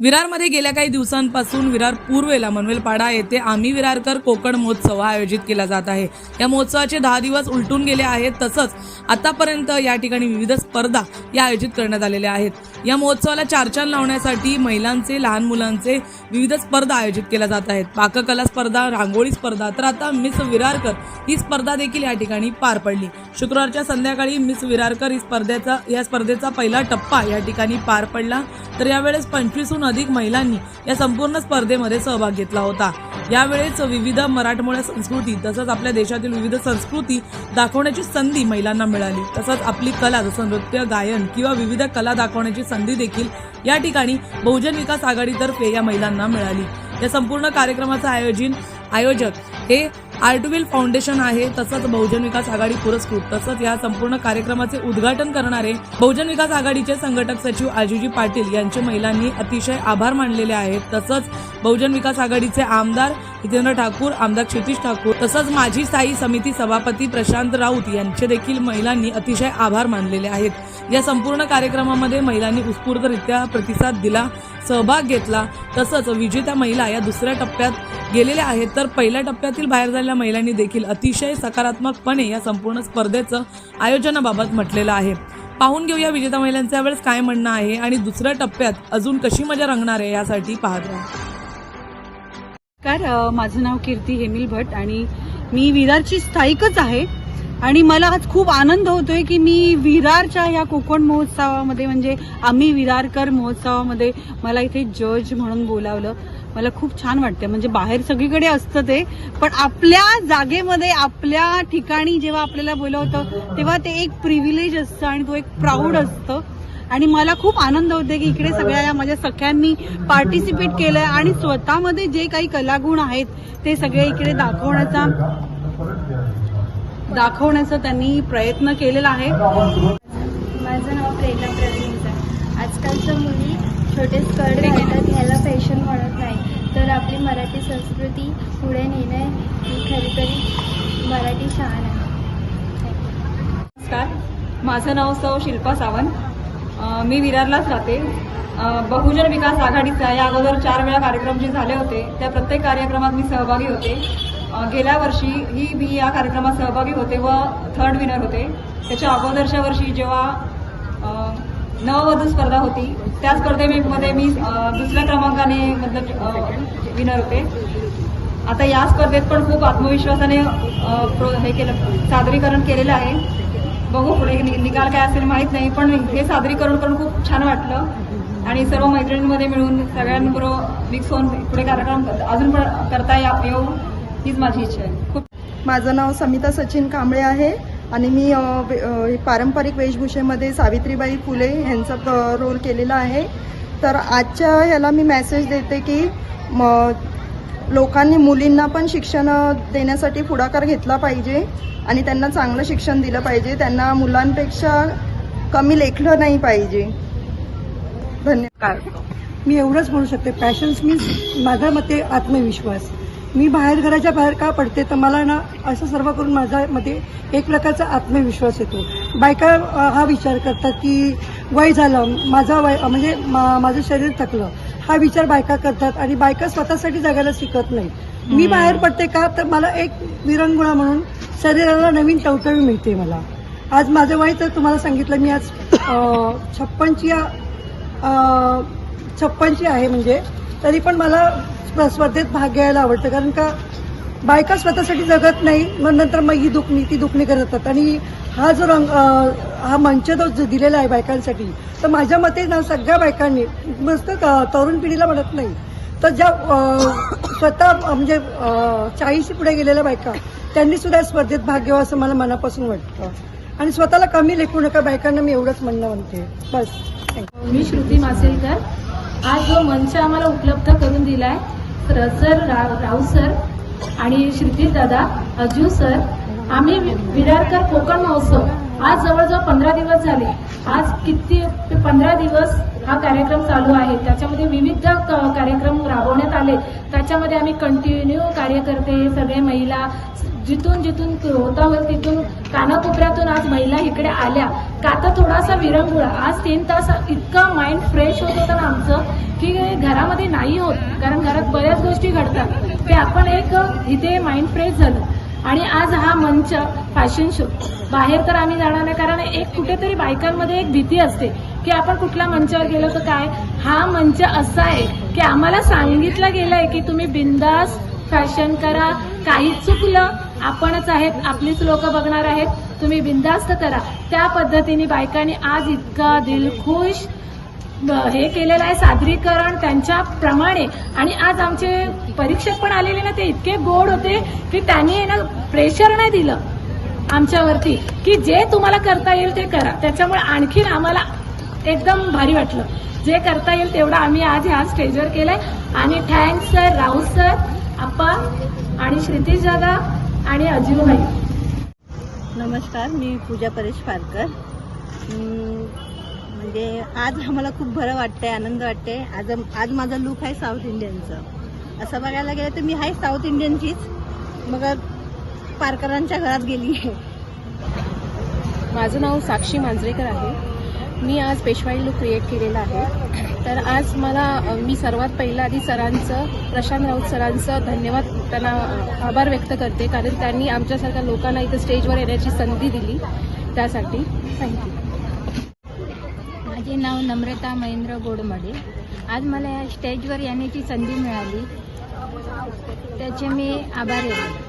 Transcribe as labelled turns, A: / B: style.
A: विरारमध्ये गेल्या काही दिवसांपासून विरार पूर्वेला मनवेलपाडा येथे आम्ही विरारकर कोकण महोत्सव हा आयोजित केला जात आहे. या महोत्सवाचे दहा दिवस उलटून गेले आहेत तसंच आतापर्यंत या ठिकाणी विविध स्पर्धा या आयोजित करण्यात आलेल्या आहेत. या महोत्सवाला चारचान लावण्यासाठी महिलांचे लहान मुलांचे विविध स्पर्धा आयोजित केल्या जात आहेत. पाककला स्पर्धा रांगोळी स्पर्धा. तर आता मिस विरारकर ही स्पर्धा देखील या ठिकाणी पार पडली. शुक्रवारच्या संध्याकाळी मिस विरारकर ही स्पर्धेचा या स्पर्धेचा पहिला टप्पा या ठिकाणी पार पडला. तर यावेळेस पंचवीसहून अधिक महिलांनी या संपूर्ण स्पर्धेमध्ये सहभाग घेतला होता. यावेळेस विविध मराठमोळ्या संस्कृती तसंच आपल्या देशातील विविध संस्कृती दाखवण्याची संधी महिलांना मिळाली. तसंच आपली कला जसं नृत्य गायन किंवा विविध कला दाखवण्याची संधी देखील या ठिकाणी बहुजन विकास आघाडीतर्फे या महिलांना मिळाली. या संपूर्ण कार्यक्रमाचं आयोजन आयोजक हे आर्टविल फाउंडेशन आहे. तसंच बहुजन विकास आघाडी पुरस्कृत. तसंच या संपूर्ण कार्यक्रमाचे उद्घाटन करणारे बहुजन विकास आघाडीचे संघटक सचिव आजीजी पाटील यांचे महिलांनी अतिशय आभार मानलेले आहेत. तसंच बहुजन विकास आघाडीचे आमदार हितेंद्र ठाकूर आमदार क्षितिश ठाकूर तसंच माजी स्थायी समिती सभापती प्रशांत राऊत यांचे देखील महिलांनी अतिशय आभार मानलेले आहेत. या संपूर्ण कार्यक्रमामध्ये महिलांनी उत्स्फूर्तरित्या प्रतिसाद दिला सहभाग घेतला. तसंच विजेत्या महिला या दुसऱ्या टप्प्यात गेलेल्या आहेत. तर पहिल्या टप्प्यातील बाहेर झालेल्या महिलांनी देखील अतिशय सकारात्मकपणे या संपूर्ण स्पर्धेचं आयोजनाबाबत म्हटलेलं आहे. पाहून घेऊया विजेत्या महिलांचं यावेळेस काय म्हणणं आहे आणि दुसऱ्या टप्प्यात अजून कशी मजा रंगणार आहे यासाठी पाहत राहा.
B: नमस्कार माझं नाव कीर्ती हेमिल भट आणि मी विरारची स्थायिकच आहे. आणि मला आज खूप आनंद होतोय की मी विरारच्या या कोकण महोत्सवामध्ये म्हणजे आम्ही विरारकर महोत्सवामध्ये मला इथे जज म्हणून बोलावलं. मला खूप छान वाटतं म्हणजे बाहेर सगळीकडे असतं ते पण आपल्या जागेमध्ये आपल्या ठिकाणी जेव्हा आपल्याला बोलवतं तेव्हा ते एक प्रिव्हिलेज असतं आणि तो एक प्राऊड असतं. आणि मला खूप आनंद होते की इकडे सगळ्या माझ्या सख्यांनी पार्टिसिपेट केलंय आणि स्वतःमध्ये जे काही कलागुण आहेत ते सगळे इकडे दाखवण्याचा दाखवण्याचा त्यांनी प्रयत्न केलेला आहे.
C: माझं नाव प्रेरणा प्रवीण आहे. आजकालच्या मुली छोटे स्कर्ट घालतात ह्याला फॅशन म्हणत नाही. तर आपली मराठी संस्कृती पुढे नेणे ही खरी तरी मराठी शान आहे.
B: नमस्कार. माझं नाव सौ शिल्पा सावंत. मी विरारलाच राहते. बहुजन विकास आघाडीचा या अगोदर चार वेळा कार्यक्रम जे झाले होते त्या प्रत्येक कार्यक्रमात मी सहभागी होते. गेल्या वर्षी ही मी या कार्यक्रमात सहभागी होते व थर्ड विनर होते. त्याच्या अगोदरच्या वर्षी जेव्हा नववधू स्पर्धा होती त्या स्पर्धेमध्ये मी दुसऱ्या क्रमांकाने मतलब विनर होते. आता या स्पर्धेत पण खूप आत्मविश्वासाने प्रो- हे केलं सादरीकरण केलेलं आहे. बघू पुढे नि- निकाल काय असेल माहीत नाही पण हे सादरीकरण करून खूप छान वाटलं. आणि सर्व मैत्रिणींमध्ये मिळून सगळ्यांबरोबर मिक्स होऊन पुढे कार्यक्रम अजून पण करता या- येऊ. हीच माझी इच्छा आहे. खूप
D: माझं नाव समिता सचिन कांबळे आहे आणि मी पारंपरिक वेशभूषेमध्ये सावित्रीबाई फुले यांचा रोल केलेला आहे. तर आजच्या ह्याला मी मेसेज देते की म लोकांनी मुलींना पण शिक्षण देण्यासाठी पुढाकार घेतला पाहिजे आणि त्यांना चांगलं शिक्षण दिलं पाहिजे. त्यांना मुलांपेक्षा कमी लेखलं नाही पाहिजे. धन्यवाद.
E: मी एवढंच म्हणू शकते. पॅशन्स मीन्स माझ्या मते आत्मविश्वास. मी बाहेर घराच्या बाहेर का पडते तर मला ना असं सर्व करून माझ्या मध्ये एक प्रकारचा आत्मविश्वास येतो. बायका हा विचार करतात की वय झालं माझं वय म्हणजे मा- माझं शरीर थकलं हा विचार बायका करतात आणि बायका स्वतःसाठी जगायला शिकत नाही मी बाहेर पडते का तर मला एक विरंगुळा म्हणून शरीराला नवीन टवटवी मिळते मला. आज माझं वय तर तुम्हाला सांगितलं मी आज छप्पनची छप्पनची आहे म्हणजे तरी पण मला स्प- स्पर्धेत भाग घ्यायला आवडतं. कारण का बायका स्वतःसाठी जगत नाही मग नंतर मग ही दुखणी ती दुखणी करतात. आणि हा जो रंग हा मंच जो दिलेला आहे बायकांसाठी तर माझ्या मते ना सगळ्या बायकांनी मस्त तरुण पिढीला म्हणत नाही. तर ज्या स्वतः म्हणजे चाळीशी पुढे गेलेल्या बायका त्यांनी सुद्धा स्पर्धेत भाग घ्यावा असं मला मनापासून वाटतं. आणि स्वतःला कमी लेखू नका बायकांना मी एवढंच म्हणणं म्हणते. बस. थँक्यू
F: मी श्रुती मासेलकर. आज जो मंच आम्हाला उपलब्ध करून दिलाय आहे सर राव राऊत सर आणि श्रीतीश दादा अजू सर आम्ही वि- विरारकर कोकण महोत्सव आज जवळजवळ पंधरा दिवस झाले. आज किती पंधरा दिवस हा कार्यक्रम चालू आहे. त्याच्यामध्ये विविध क- कार्यक्रम राबवण्यात आले. त्याच्यामध्ये आम्ही कंटिन्यू कार्यकर्ते सगळे महिला जिथून जिथून होतावर तिथून कानाकोपऱ्यातून आज महिला इकडे आल्या. का आता थोडासा विरंगुळा. आज तीन तास इतका माइंड फ्रेश होत होतं ना आमचं की घरामध्ये नाही होत कारण घरात बऱ्याच गोष्टी घडतात. ते आपण एक इथे माइंड फ्रेश झालं. आणि आज हा मंच फॅशन शो बाहेर तर आम्ही जाणार नाही कारण एक कुठेतरी बायकांमध्ये एक भीती असते की आपण कुठल्या मंचावर गेलो तर काय? हा मंच असा आहे की आम्हाला सांगितलं गेलंय की तुम्ही बिंदास फॅशन करा. काही चुकलं. आपणच आहेत आपलीच लोक बघणार आहेत. तुम्ही बिंदास्त करा. त्या पद्धतीने बायकांनी आज इतका दिलखुश हे केलेलं आहे सादरीकरण त्यांच्याप्रमाणे आणि आज आमचे परीक्षक पण आलेले ना ते इतके गोड होते की त्यांनी ना प्रेशर नाही दिलं आमच्यावरती की जे तुम्हाला करता येईल ते करा. त्याच्यामुळे आणखीन आम्हाला एकदम भारी वाटलं. जे करता येईल तेवढं आम्ही आज ह्या स्टेजवर केलंय. आणि thanks sir Raut sir Appa आणि श्रीतीश दादा आणि अजीवभाई
G: नमस्कार मी पूजा परेश पारकर म्हणजे आज आम्हाला खूप बरं वाटतंय आनंद वाटतंय. आज आज माझा लुक आहे साऊथ इंडियनचं असं बघायला गेलं तर मी आहे साऊथ इंडियनचीच मग पारकरांच्या घरात गेली आहे
H: माझं नाव साक्षी मांजरेकर आहे. मी आज पेशवाई लुक क्रिएट केलेला आहे. तर आज मला मी सर्वात पहिलं आधी सरांचं प्रशांत राऊत सरांचं धन्यवाद त्यांना आभार व्यक्त करते. कारण त्यांनी आमच्यासारख्या लोकांना इथं स्टेजवर येण्याची संधी दिली त्यासाठी. थँक्यू
I: माझे नाव नम्रता महेंद्र गोडमडे. आज मला या स्टेजवर येण्याची संधी मिळाली. त्याचे मी आभार आहे.